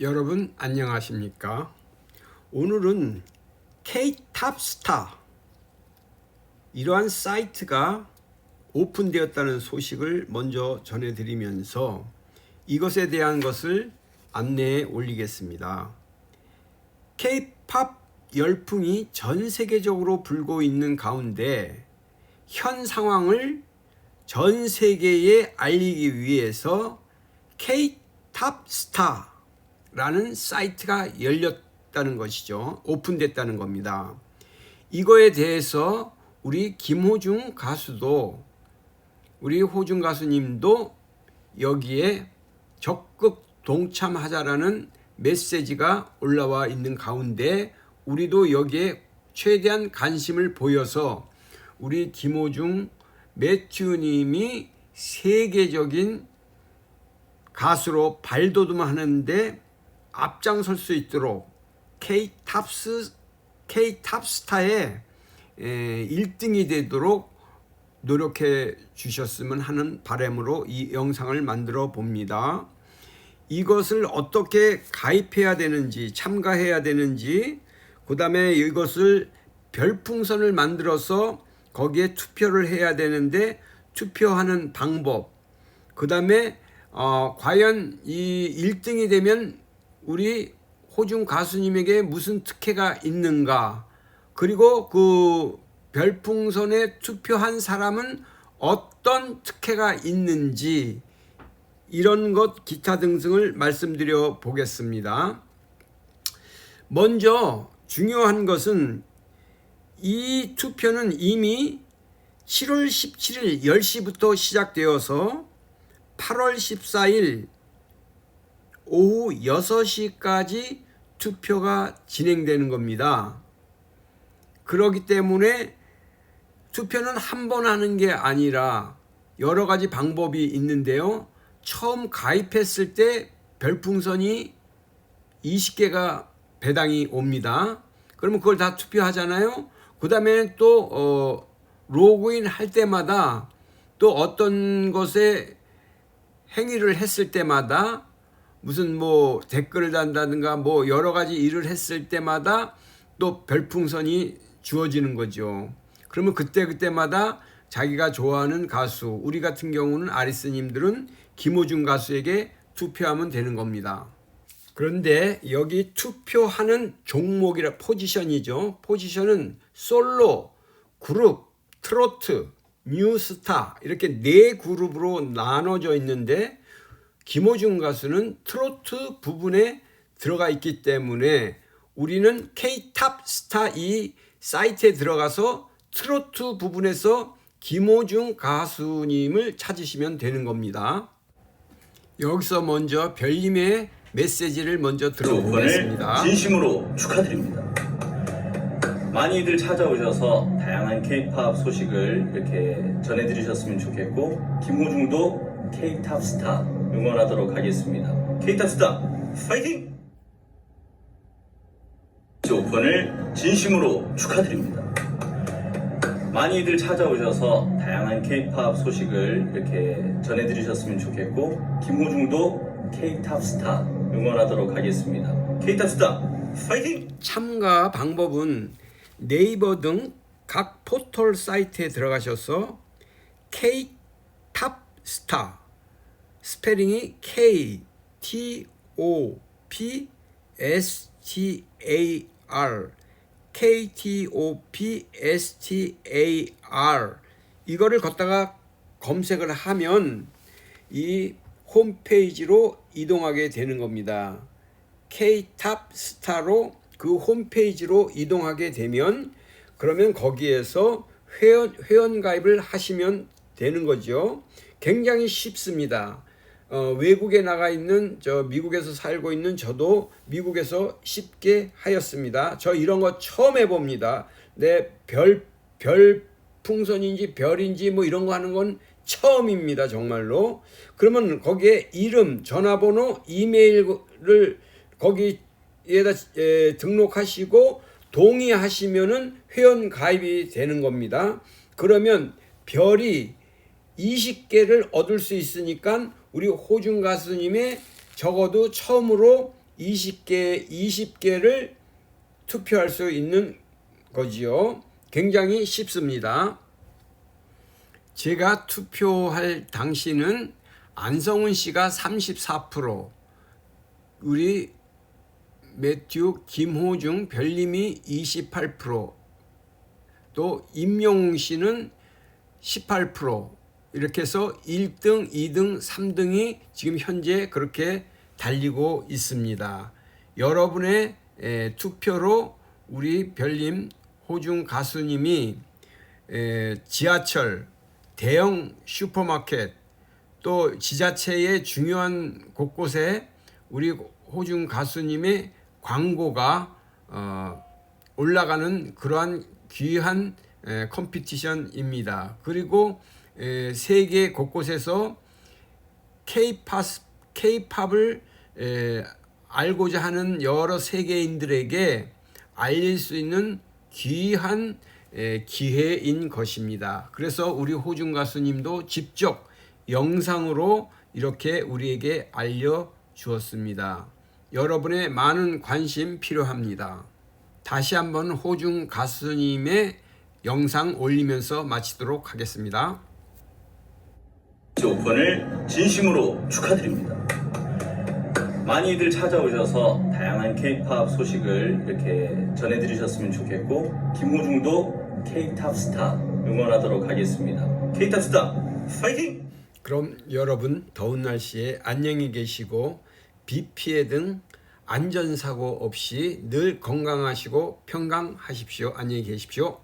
여러분 안녕하십니까? 오늘은 K-탑스타 이러한 사이트가 오픈되었다는 소식을 먼저 전해드리면서 이것에 대한 것을 안내해 올리겠습니다. K-팝 열풍이 전 세계적으로 불고 있는 가운데 현 상황을 전 세계에 알리기 위해서 K-탑스타 라는 사이트가 열렸다는 것이죠. 오픈됐다는 겁니다. 이거에 대해서 우리 김호중 가수도 우리 호중 가수님도 여기에 적극 동참하자라는 메시지가 올라와 있는 가운데 우리도 여기에 최대한 관심을 보여서 우리 김호중 매튜님이 세계적인 가수로 발돋움하는데 앞장설 수 있도록 K-탑스 K-탑스타의 1등이 되도록 노력해 주셨으면 하는 바람으로 이 영상을 만들어 봅니다. 이것을 어떻게 가입해야 되는지 참가해야 되는지 그 다음에 이것을 별풍선을 만들어서 거기에 투표를 해야 되는데 투표하는 방법 그 다음에 어, 과연 이 1등이 되면 우리 호중 가수님에게 무슨 특혜가 있는가 그리고 그 별풍선에 투표한 사람은 어떤 특혜가 있는지 이런 것 기타 등등을 말씀드려 보겠습니다. 먼저 중요한 것은 이 투표는 이미 7월 17일 10시부터 시작되어서 8월 14일 오후 6시까지 투표가 진행되는 겁니다. 그렇기 때문에 투표는 한 번 하는 게 아니라 여러 가지 방법이 있는데요. 처음 가입했을 때 별풍선이 20개가 배당이 옵니다. 그러면 그걸 다 투표하잖아요. 그 다음에 또, 어, 로그인 할 때마다 또 어떤 것에 행위를 했을 때마다 무슨 뭐 댓글을 단다든가 뭐 여러 가지 일을 했을 때마다 또 별풍선이 주어지는 거죠. 그러면 그때 그때마다 자기가 좋아하는 가수, 우리 같은 경우는 아리스님들은 김호중 가수에게 투표하면 되는 겁니다. 그런데 여기 투표하는 종목이라 포지션이죠. 포지션은 솔로, 그룹, 트로트, 뉴스타 이렇게 네 그룹으로 나눠져 있는데 김호중 가수는 트로트 부분에 들어가 있기 때문에 우리는 K-탑 스타 이 사이트에 들어가서 트로트 부분에서 김호중 가수님을 찾으시면 되는 겁니다. 여기서 먼저 별님의 메시지를 먼저 들어보겠습니다. 진심으로 축하드립니다. 많이들 찾아오셔서 다양한 K-팝 소식을 이렇게 전해드리셨으면 좋겠고 김호중도 K-탑 스타 응원하도록 하겠습니다. K-탑 스타 파이팅! 오픈을 진심으로 축하드립니다. 많이들 찾아오셔서 다양한 K-팝 소식을 이렇게 전해드리셨으면 좋겠고 김호중도 K-탑 스타 응원하도록 하겠습니다. K-탑 스타 파이팅! 참가 방법은 네이버 등 각 포털 사이트에 들어가셔서 K-탑스타 스페링이 K T O P S T A R K T O P S T A R 이거를 걷다가 검색을 하면 이 홈페이지로 이동하게 되는 겁니다. K-탑 스타로 그 홈페이지로 이동하게 되면 그러면 거기에서 회원, 회원 가입을 하시면 되는 거죠. 굉장히 쉽습니다. 어, 외국에 나가 있는 저 미국에서 살고 있는 저도 미국에서 쉽게 하였습니다. 저 이런 거 처음 해봅니다. 내 별 별 풍선인지 별인지 뭐 이런 거 하는 건 처음입니다. 정말로. 그러면 거기에 이름, 전화번호, 이메일을 거기에다 에, 등록하시고 동의하시면은 회원 가입이 되는 겁니다. 그러면 별이 20개를 얻을 수 있으니까 우리 호중 가수님의 적어도 처음으로 20개 20개를 투표할 수 있는 거지요. 굉장히 쉽습니다. 제가 투표할 당시는 안성훈 씨가 34%, 우리 매튜 김호중 별님이 28%, 또 임용웅 씨는 18% 이렇게 해서 1등, 2등, 3등이 지금 현재 그렇게 달리고 있습니다. 여러분의 에, 투표로 우리 별님 호중 가수님이 에, 지하철, 대형 슈퍼마켓, 또 지자체의 중요한 곳곳에 우리 호중 가수님의 광고가 어, 올라가는 그러한 귀한 에, 컴피티션입니다. 그리고 에, 세계 곳곳에서 K-팝을 에, 알고자 하는 여러 세계인들에게 알릴 수 있는 귀한 에, 기회인 것입니다. 그래서 우리 호중 가수님도 직접 영상으로 이렇게 우리에게 알려 주었습니다. 여러분의 많은 관심 필요합니다. 다시 한번 호중 가수님의 영상 올리면서 마치도록 하겠습니다. 오픈을 진심으로 축하드립니다. 많이들 찾아오셔서 다양한 K-팝 소식을 이렇게 전해드리셨으면 좋겠고 김호중도 K-탑 스타 응원하도록 하겠습니다. K-탑 스타 파이팅! 그럼 여러분 더운 날씨에 안녕히 계시고 비 피해 등 안전사고 없이 늘 건강하시고 평강하십시오. 안녕히 계십시오.